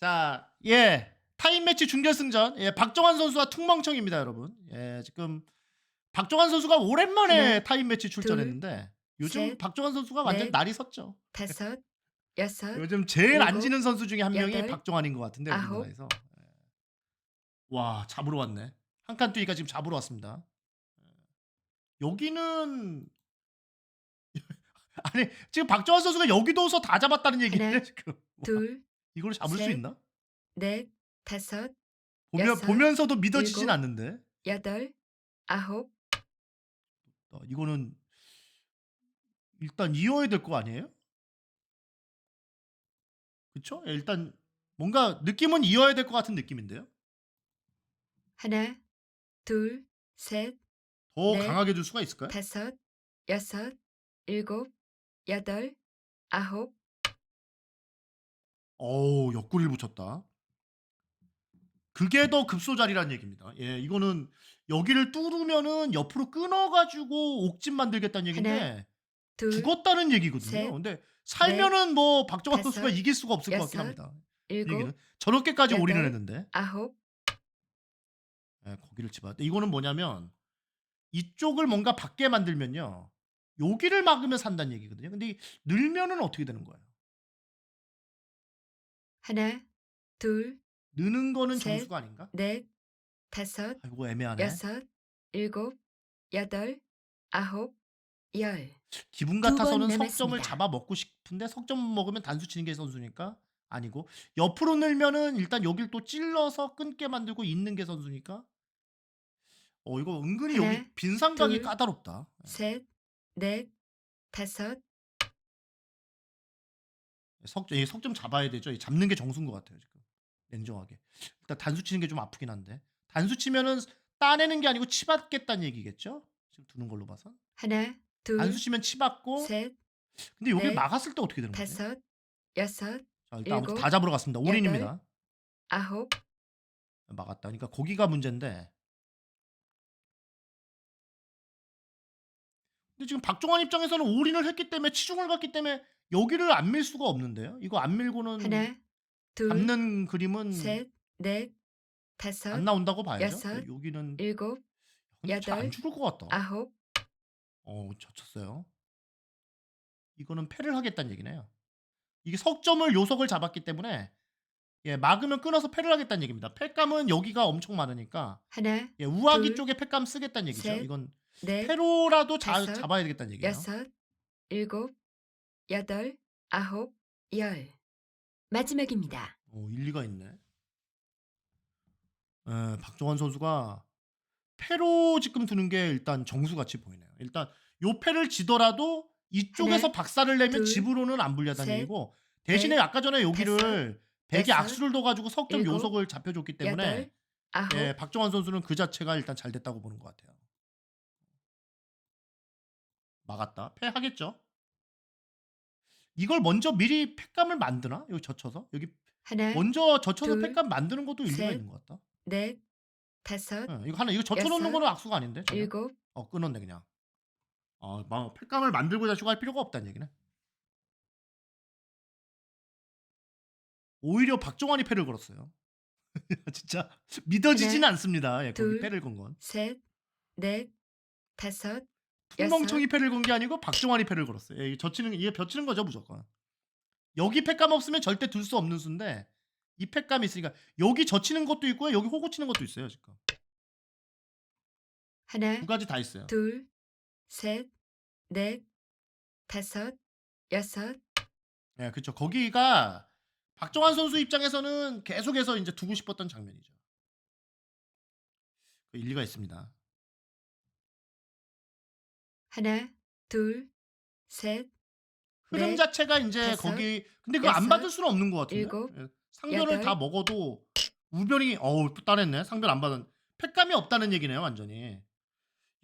자, 예. 타임 매치 준결승전. 예, 박정환 선수와 퉁멍청입니다, 여러분. 예, 지금 박정환 선수가 오랜만에 하나, 타임 매치 출전했는데 요즘 셋, 박정환 선수가 완전 넷, 날이 섰죠. 다섯, 여섯, 요즘 제일 안 일곱, 지는 선수 중에 한 명이 여덟, 박정환인 것 같은데. 우리나라에서. 예. 와, 잡으러 왔네. 한 칸 뛰기가 지금 잡으러 왔습니다. 예. 여기는 아니 지금 박정환 선수가 여기도서 다 잡았다는 하나, 지금. 와, 둘, 이걸 잡을 수 셋, 있나? 넷, 다섯, 보면 여섯, 보면서도 믿어지진 일곱. 않는데. 여덟, 아홉, 어, 이거는 일단 이어야 될 거 아니에요? 그쵸? 예, 일단 뭔가 느낌은 이어야 될 것 같은 느낌인데요. 하나, 둘, 셋, 더 네. 강하게 줄 수가 있을까요? 다섯, 여섯, 일곱, 여덟, 아홉, 어우 옆구리를 붙였다. 그게 더 급소자리란 얘기입니다. 예, 이거는 여기를 뚫으면은 옆으로 끊어가지고 옥집 만들겠다는 얘기인데 둘, 죽었다는 얘기거든요. 셋, 근데 살면은 뭐 박정환 다섯, 선수가 이길 수가 없을 것 같긴 여섯, 합니다. 이 일곱, 얘기는 저렇게까지 여덟, 올인을 했는데 아홉, 예, 거기를 집어야 돼. 이거는 뭐냐면 이쪽을 뭔가 밖에 만들면요. 여기를 막으면 산다는 얘기거든요. 근데 이 늘면은 어떻게 되는 거예요? 하나, 둘, 느는 거는 셋, 정수가 아닌가? 넷, 다섯, 아이고 애매하네. 여섯, 일곱, 여덟, 아홉, 열. 기분 두번 같아서는 석점을 남았습니다. 잡아 먹고 싶은데 석점 먹으면 단수 치는 게 선수니까 아니고 옆으로 늘면은 일단 여길 또 찔러서 끊게 만들고 있는 게 선수니까 어 이거 은근히 하나, 여기 빈 상각이 둘, 까다롭다. 예. 셋, 넷, 다섯, 석, 이 석점 잡아야 되죠. 이 잡는 게 정수인 것 같아요 지금 냉정하게. 일단 단수 치는 게 좀 아프긴 한데 단수 치면은 따내는 게 아니고 치받겠다는 얘기겠죠? 지금 두는 걸로 봐서 하나, 둘, 단수 치면 치받고 셋, 근데 여기 넷, 막았을 때 어떻게 되는 거지? 다섯, 여섯, 자 일단 일곱, 다 잡으러 갔습니다. 올인입니다. 아홉, 막았다. 그러니까 거기가 문제인데. 근데 지금 박종환 입장에서는 올인을 했기 때문에 치중을 갔기 때문에 여기를 안 밀 수가 없는데요. 이거 안 밀고는 하나, 둘, 잡는 그림은 셋, 넷, 다섯, 안 나온다고 봐야죠. 여섯, 여기는 일곱, 잘안 여덟, 죽을 것 같다. 아홉, 어, 젖혔어요. 이거는 패를 하겠다는 얘기네요. 이게 석점을 요석을 잡았기 때문에 예, 막으면 끊어서 패를 하겠다는 얘기입니다. 패감은 여기가 엄청 많으니까 하나, 예, 우아기 둘, 쪽에 패감 쓰겠다는 얘기죠. 셋, 이건 넷, 패로라도 자, 다섯, 잡아야 되겠다는 얘기예요. 여섯, 일곱, 여덟, 아홉, 열. 마지막입니다. 어, 일리가 있네. 에, 박정환 선수가 패로 지금 두는 게 일단 정수같이 보이네요. 일단 요 패를 지더라도 이쪽에서 하나, 박살을 내면 둘, 집으로는 안 불리하다는 셋, 얘기고 대신에 넷, 아까 전에 여기를 백에 악수를 둬가지고 석점 일곱, 요석을 잡혀줬기 때문에 여덟, 아홉, 예, 박정환 선수는 그 자체가 일단 잘 됐다고 보는 것 같아요. 막았다. 패하겠죠. 이걸 먼저 미리 패감을 만드나? 여기 젖혀서 여기 하나, 먼저 젖혀서 둘, 패감 만드는 것도 일리가 셋, 있는 것 같다. 넷, 다섯, 예, 이거 하나 이거 젖혀놓는 여섯, 거는 악수가 아닌데. 전혀? 일곱, 어 끊었네 그냥. 어, 막 패감을 만들고 자시고 할 필요가 없다는 얘기네. 오히려 박정환이 패를 걸었어요. 진짜 믿어지진 하나, 않습니다. 예, 거기 둘, 패를 건 건. 셋, 넷, 다섯, 풍멍청이 여섯, 패를 건 게 아니고 박정환이 패를 걸었어요. 예, 젖히는 이게 벼치는 거죠 무조건. 여기 패감 없으면 절대 둘 수 없는 수인데 이 패감이 있으니까 여기 젖히는 것도 있고요. 여기 호구 치는 것도 있어요 지금. 하나, 두 가지 다 있어요. 둘, 셋, 넷, 다섯, 여섯, 예, 그렇죠. 거기가 박정환 선수 입장에서는 계속해서 이제 두고 싶었던 장면이죠. 그 일리가 있습니다. 하나, 둘, 셋, 흐름 넷, 자체가 이제 다섯, 거기 근데 그거 안 여섯, 받을 수는 없는 것 같은데. 일곱, 예, 상변을 여덟. 다 먹어도 우변이 어우 따냈네. 상변 안 받은 팩감이 없다는 얘기네요, 완전히.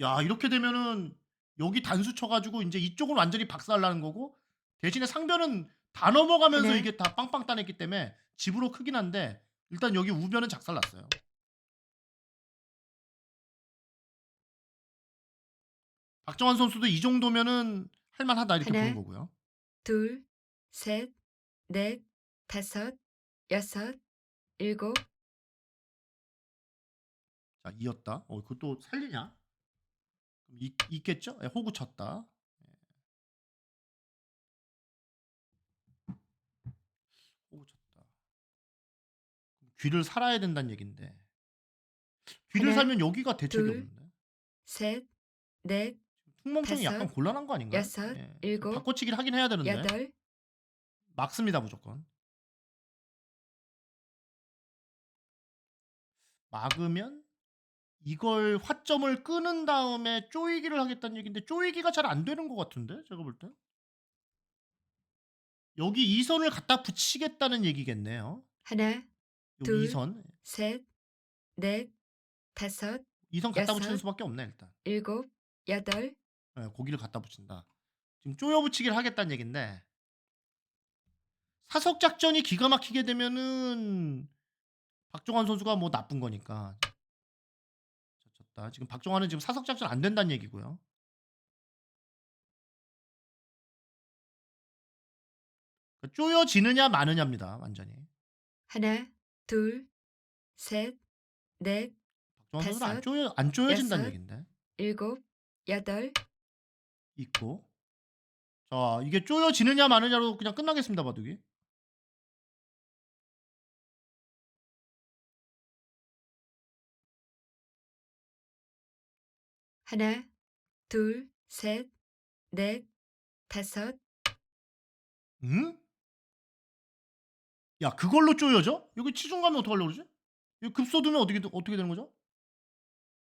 야, 이렇게 되면은 여기 단수 쳐가지고 이제 이쪽은 완전히 박살나는 거고 대신에 상변은 다 넘어가면서 하나, 이게 다 빵빵 따냈기 때문에 집으로 크긴 한데 일단 여기 우변은 작살났어요. 박정환 선수도 이 정도면은 할만하다 이렇게 하나, 보는 거고요. 둘, 셋, 넷, 다섯, 여섯, 일곱, 자, 이었다. 어, 그것도 살리냐? 있, 있겠죠? 예, 호구 쳤다. 예. 호구 쳤다. 귀를 살아야 된다는 얘긴데. 귀를 하나, 살면 여기가 대책이 둘, 없는데. 셋, 넷, 퉁멍청이 다섯, 약간 곤란한 거 아닌가요? 여섯, 예. 일곱, 바꿔치기를 하긴 해야 되는데. 여덟, 막습니다, 무조건. 막으면 이걸 화점을 끄는 다음에 쪼이기를 하겠다는 얘기인데 쪼이기가 잘 안 되는 것 같은데 제가 볼 때. 여기 이 선을 갖다 붙이겠다는 얘기겠네요. 하나, 둘, 이 선. 셋, 넷, 다섯, 이선 갖다 여섯, 붙이는 수밖에 없네, 일단. 일곱, 여덟, 예, 고기를 갖다 붙인다. 지금 쪼여 붙이기를 하겠다는 얘긴데 사석 작전이 기가 막히게 되면은 박종환 선수가 뭐 나쁜 거니까. 졌다. 지금 박종환은 지금 사석 작전 안 된다는 얘기고요. 그러니까 쪼여지느냐 마느냐입니다, 완전히. 하나, 둘, 셋, 넷, 박종환 선수는 안 쪼여 안 쪼여진다는 여섯, 얘긴데. 일곱, 여덟, 있고. 자, 이게 쪼여지느냐 마느냐로 그냥 끝나겠습니다, 바둑이. 하나, 둘, 셋, 넷, 다섯, 응? 야, 그걸로 쪼여져? 여기 치중 가면 어떡하려고 그러지? 여기 급소 두면 어떻게 어떻게 되는 거죠?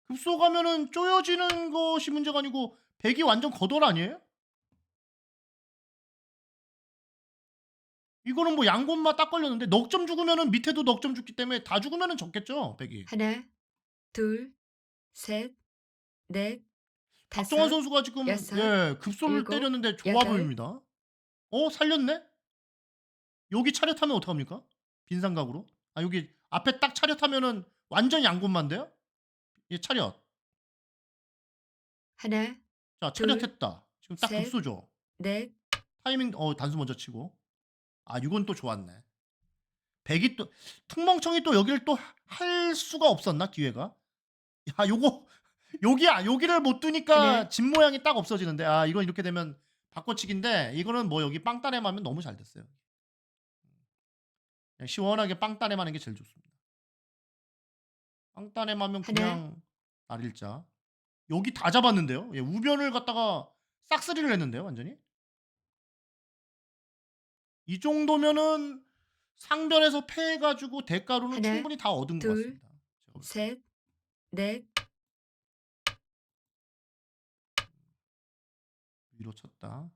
급소 가면은 쪼여지는 것이 문제가 아니고 백이 완전 거덜 아니에요? 이거는 뭐 양곤마 딱 걸렸는데 넉 점 죽으면은 밑에도 넉 점 죽기 때문에 다 죽으면은 적겠죠, 백이. 하나, 둘, 셋, 넷, 박종환 선수가 지금 여섯, 예, 급소를 일곱, 때렸는데 좋아 여덟. 보입니다. 어, 살렸네? 여기 차렷하면 어떡합니까? 빈상각으로? 아, 여기 앞에 딱 차렷하면은 완전 양곤마인데요? 예, 차렷. 하나, 자, 둘, 차렷했다. 지금 딱 셋. 급소죠. 넷, 타이밍 어 단수 먼저 치고. 아, 이건 또 좋았네. 백이 또 퉁멍청이 또 여기를 또 할 수가 없었나 기회가? 야, 요거 여기 아 여기를 못 두니까 네. 집 모양이 딱 없어지는데 아 이건 이렇게 되면 바꿔치기인데 이거는 뭐 여기 빵따레 하면 너무 잘 됐어요. 그냥 시원하게 빵따레 하는 게 제일 좋습니다. 빵따레 하면 하나. 그냥 날일자. 여기 다 잡았는데요. 예, 우변을 갖다가 싹쓸이를 했는데요, 완전히. 이 정도면은 상변에서 패해가지고 대가로는 하나, 충분히 다 얻은 것 둘, 같습니다. 제가 볼 때. 셋, 넷, 위로 쳤다.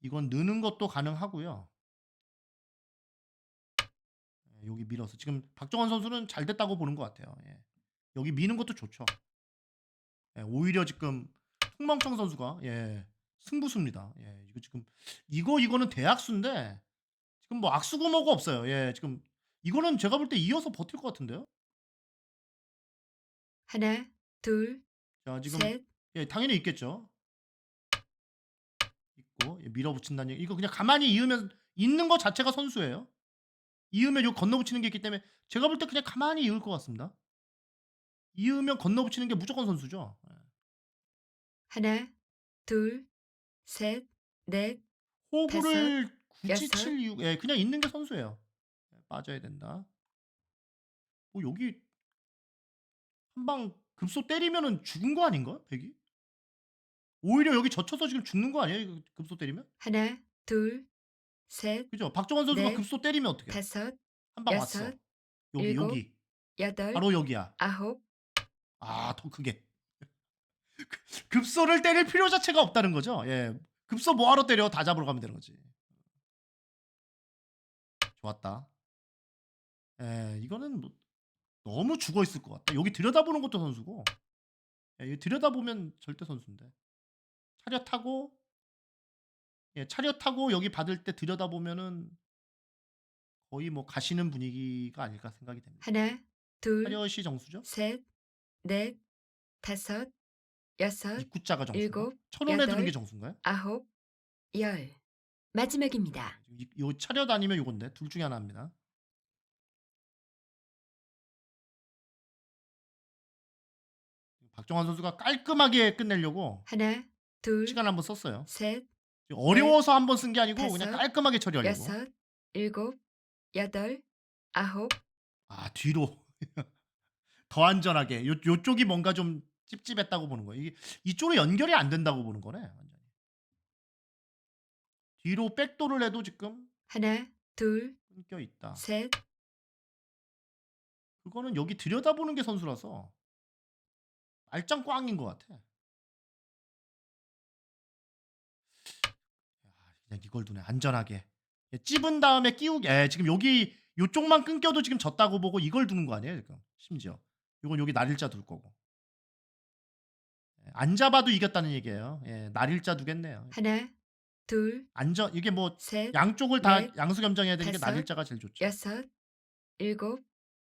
이건 느는 것도 가능하고요. 예, 여기 밀어서 지금 박정환 선수는 잘 됐다고 보는 것 같아요. 예. 여기 미는 것도 좋죠. 예, 오히려 지금 퉁멍청 선수가 예, 승부수입니다. 예, 이거 지금 이거 이거는 대학수인데 지금 뭐 악수구모가 없어요. 예, 지금 이거는 제가 볼 때 이어서 버틸 것 같은데요. 하나, 둘, 자, 지금 셋, 예, 당연히 있겠죠. 있고 예, 밀어붙인다는 얘기. 이거 그냥 가만히 이으면 있는 것 자체가 선수예요. 이으면 요 건너붙이는 게 있기 때문에 제가 볼 때 그냥 가만히 이을 것 같습니다. 이으면 건너붙이는 게 무조건 선수죠. 예. 하나, 둘, 셋, 넷, 호구를 굳이 여섯. 칠 이유, 예, 그냥 있는 게 선수예요. 예, 빠져야 된다. 뭐 여기 한 방 급소 때리면은 죽은 거 아닌가? 백이? 오히려 여기 젖혀서 지금 죽는 거 아니에요? 이거 급소 때리면? 하나, 둘, 셋, 그죠? 박정환 선수가 네. 급소 때리면 어떻게? 다섯, 한 방 여섯, 왔어. 여기 일곱, 여기 여덟, 바로 여기야. 아홉, 아 더 크게. 급소를 때릴 필요 자체가 없다는 거죠. 예, 급소 뭐하러 때려? 다 잡으러 가면 되는 거지. 좋았다. 예, 이거는 뭐 너무 죽어 있을 것 같다. 여기 들여다보는 것도 선수고, 예, 들여다보면 절대 선수인데. 차렷하고, 예, 차렷하고 여기 받을 때 들여다보면은 거의 뭐 가시는 분위기가 아닐까 생각이 됩니다. 하나, 둘, 차렷이 정수죠? 셋, 넷, 다섯, 여섯, 입구자가 정수고 일곱, 천 원에 드는 여덟, 게 정수인가요? 아홉, 열. 마지막입니다. 이, 요 차렷 아니면 요건데 둘 중에 하나입니다. 박정환 선수가 깔끔하게 끝내려고 하나, 둘, 시간 한번 썼어요. 셋, 어려워서 한번 쓴 게 아니고 그냥 다섯, 깔끔하게 처리하려고. 여섯, 일곱, 여덟, 아홉, 아 뒤로 더 안전하게 요 요쪽이 뭔가 좀 찝찝했다고 보는 거예요. 이게 이쪽으로 연결이 안 된다고 보는 거네. 완전히. 뒤로 백도를 해도 지금 하나, 둘, 끊겨 있다. 셋, 그거는 여기 들여다보는 게 선수라서 말짱 꽝인 것 같아. 야, 그냥 이걸 두네 안전하게 예, 찝은 다음에 끼우게. 예, 지금 여기 요쪽만 끊겨도 지금 졌다고 보고 이걸 두는 거 아니에요 지금 심지어. 이건 여기 날일자 둘 거고. 예, 안 잡아도 이겼다는 얘기예요. 예, 날일자 두겠네요. 하나, 둘, 안전 이게 뭐 셋, 양쪽을 다 넷, 양수 겸정해야 되는 게 다섯, 날일자가 제일 좋죠. 여섯, 일곱,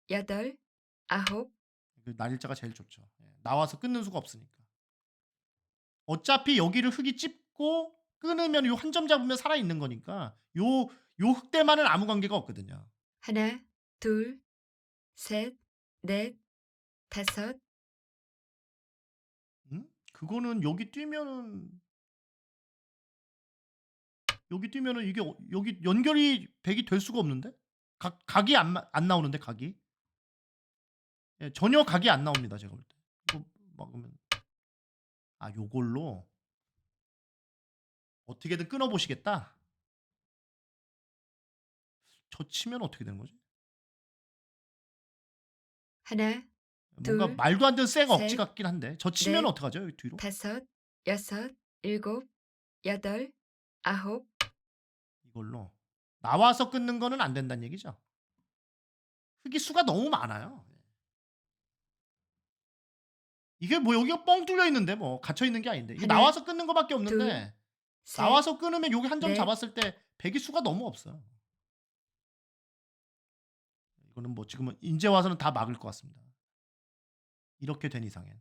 여덟, 아홉, 그 날일자가 제일 좋죠. 예, 나와서 끊는 수가 없으니까. 어차피 여기를 흙이 찝고 끊으면 요 한 점 잡으면 살아 있는 거니까 요요 흙대만은 아무 관계가 없거든요. 하나, 둘, 셋, 넷, 다섯, 음? 그거는 여기 뛰면은 여기 뛰면은 이게 어- 여기 연결이 백이 될 수가 없는데 각 각이 안, 마- 안 나오는데 각이 예, 전혀 각이 안 나옵니다 제가 볼 때. 이거 막으면 아 요걸로 어떻게든 끊어 보시겠다. 저 치면 어떻게 되는 거지? 하나, 뭔가 둘, 말도 안 되는 쌩 억지 셋, 같긴 한데 저 치면 넷, 어떡하죠? 여기 뒤로? 다섯, 여섯, 일곱, 여덟, 아홉, 이걸로 나와서 끊는 거는 안 된다는 얘기죠. 흙이 수가 너무 많아요. 이게 뭐 여기가 뻥 뚫려 있는데 뭐 갇혀 있는 게 아닌데 이게 하나, 나와서 끊는 거밖에 없는데 셋, 나와서 끊으면 여기 한 점 넷. 잡았을 때 백이 수가 너무 없어요. 이거는 뭐 지금은 이제 와서는 다 막을 것 같습니다. 이렇게 된 이상엔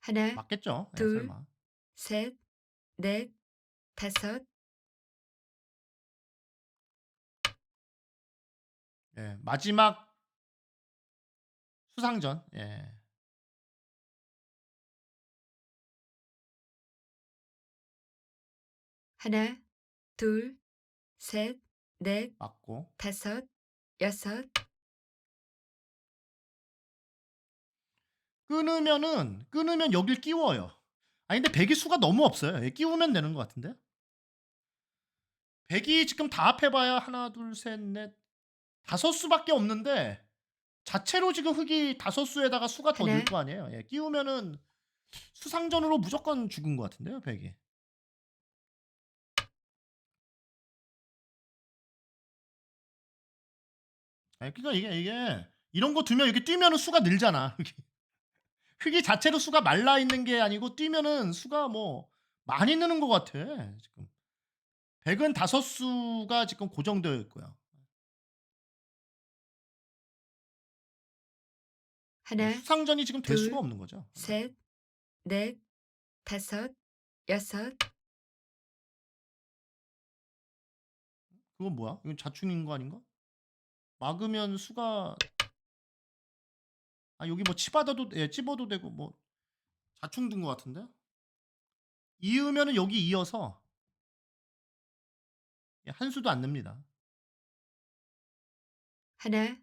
하나, 맞겠죠? 예, 둘, 설마. 셋, 넷, 다섯, 예, 마지막 수상전. 예. 하나, 둘, 셋, 넷, 맞고 다섯, 여섯, 끊으면은 끊으면 여길 끼워요. 아니 근데 백이 수가 너무 없어요. 예, 끼우면 되는 것 같은데. 백이 지금 다 합해봐야 하나 둘 셋 넷 다섯 수밖에 없는데 자체로 지금 흙이 다섯 수에다가 수가 더 하나. 늘거 아니에요. 예, 끼우면은 수상전으로 무조건 죽은 것 같은데요, 백이. 아니, 그러니까 이게 이게 이런 거 두면 이렇게 뛰면은 수가 늘잖아. 흙이 자체로 수가 말라 있는 게 아니고 뛰면은 수가 뭐 많이 느는 것 같아 지금. 백은 다섯 수가 지금 고정되어 있고요. 하나, 수상전이 지금 될 둘, 수가 없는 거죠. 셋, 넷, 다섯, 여섯, 그건 뭐야? 이건 자충인 거 아닌가? 막으면 수가 아 여기 뭐 치받아도 예, 찝어도 되고 뭐 자충 든것 같은데? 이으면은 여기 이어서 예, 한 수도 안 냅니다. 하나,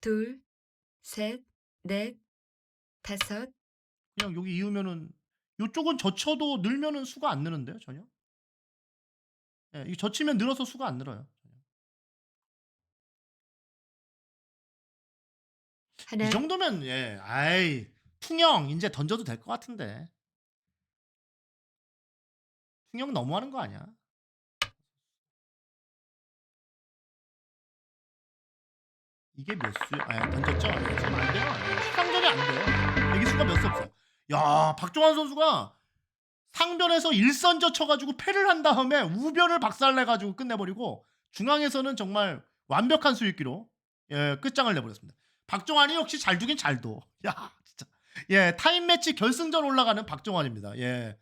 둘, 셋, 넷, 다섯, 그냥 여기 이으면은 요쪽은 젖혀도 늘면은 수가 안 느는데요 전혀. 예, 이 젖히면 늘어서 수가 안 늘어요. 이 정도면 예, 아이 퉁영 이제 던져도 될 것 같은데. 퉁영 너무하는 거 아니야? 이게 몇 수? 아, 던졌죠? 예, 지금 안 돼요. 예, 수상전이 안 돼요. 대기 수가 몇 수 없어요. 야, 박종환 선수가 상변에서 일선저 쳐가지고 패를 한 다음에 우변을 박살내가지고 끝내버리고 중앙에서는 정말 완벽한 수익기로 예, 끝장을 내버렸습니다. 박종환이 역시 잘 두긴 잘 둬. 야, 진짜. 예, 타임 매치 결승전 올라가는 박종환입니다. 예.